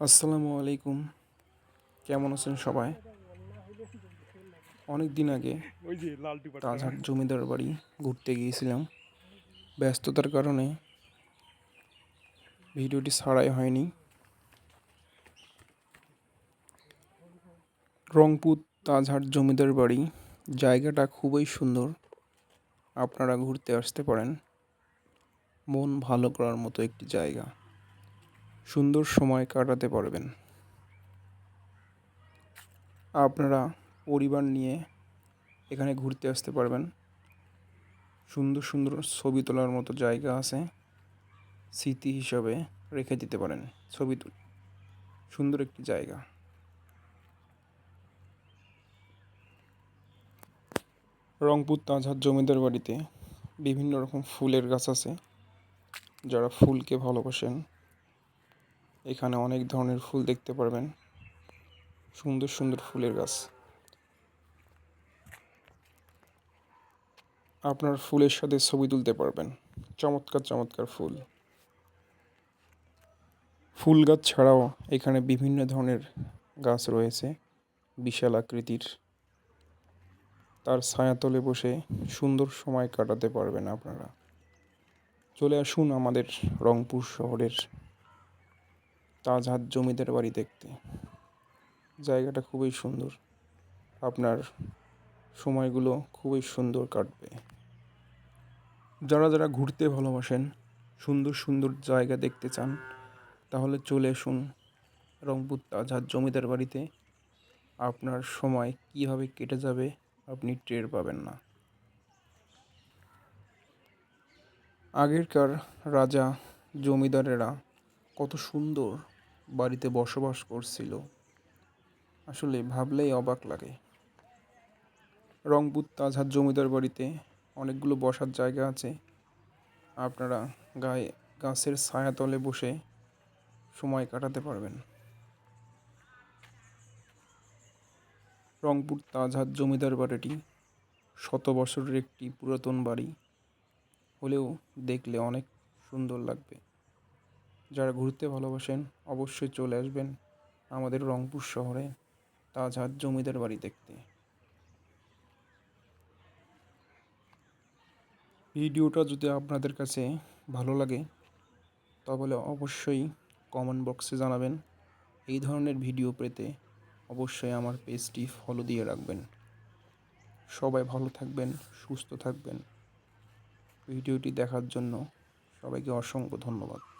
আসসালামু আলাইকুম। কেমন আছেন সবাই? অনেক দিন আগে তাজহাট জমিদার বাড়ি ঘুরতে গিয়েছিলাম। ব্যস্ততার কারণে ভিডিওটি ছাড়াই হয়নি। রংপুর তাজহাট জমিদার বাড়ি জায়গাটা খুবই সুন্দর। আপনারা ঘুরতে আসতে পারেন। মন ভালো করার মতো একটি জায়গা। সুন্দর সময় কাটাতে পারবেন। আপনারা পরিবার নিয়ে এখানে ঘুরতে আসতে পারবেন। সুন্দর সুন্দর ছবি তোলার মতো জায়গা আছে। স্মৃতি হিসাবে রেখে দিতে পারেন ছবি তুলে সুন্দর একটি জায়গা। রংপুর তাজহাট জমিদার বাড়িতে বিভিন্ন রকম ফুলের গাছ আছে। যারা ফুলকে ভালোবাসেন এখানে অনেক ধরনের ফুল দেখতে পারবেন। সুন্দর সুন্দর ফুলের গাছ। আপনার ফুলের সাথে ছবি তুলতে পারবেন। চমৎকার চমৎকার ফুল। ফুল গাছ ছাড়াও এখানে বিভিন্ন ধরনের গাছ রয়েছে, বিশাল আকৃতির। তার ছায়াতলে বসে সুন্দর সময় কাটাতে পারবেন আপনারা। চলে আসুন আমাদের রংপুর শহরের তাজহাট জমিদার বাড়ি দেখতে। জায়গাটা খুবই সুন্দর। আপনার সময়গুলো খুবই সুন্দর কাটবে। যারা যারা ঘুরতে ভালোবাসেন, সুন্দর সুন্দর জায়গা দেখতে চান, তাহলে চলে আসুন রংপুর তাজহাট জমিদার বাড়িতে। আপনার সময় কীভাবে কেটে যাবে আপনি টের পাবেন না। আগেরকার রাজা জমিদারেরা কত সুন্দর বাড়িতে বসবাস করছিল। আসলে ভাবলেই অবাক লাগে। রংপুর তাজহাট জমিদার বাড়িতে অনেকগুলো বসার জায়গা আছে। আপনারা গায়ে গাছের ছায়াতলে বসে সময় কাটাতে পারবেন। রংপুর তাজহাট জমিদার বাড়িটি শত বছরের একটি পুরাতন বাড়ি। হলেও দেখলে অনেক সুন্দর লাগবে। যারা ঘুরতে ভালোবাসেন, অবশ্যই চলে আসবেন আমাদের রংপুর শহরে তাজহাট জমিদার বাড়ি দেখতে। ভিডিওটা যদি আপনাদের কাছে ভালো লাগে, তাহলে অবশ্যই কমেন্ট বক্সে জানাবেন। এই ধরনের ভিডিও পেতে অবশ্যই আমার পেজটি ফলো দিয়ে রাখবেন। সবাই ভালো থাকবেন, সুস্থ থাকবেন। ভিডিওটি দেখার জন্য সবাইকে অসংখ্য ধন্যবাদ।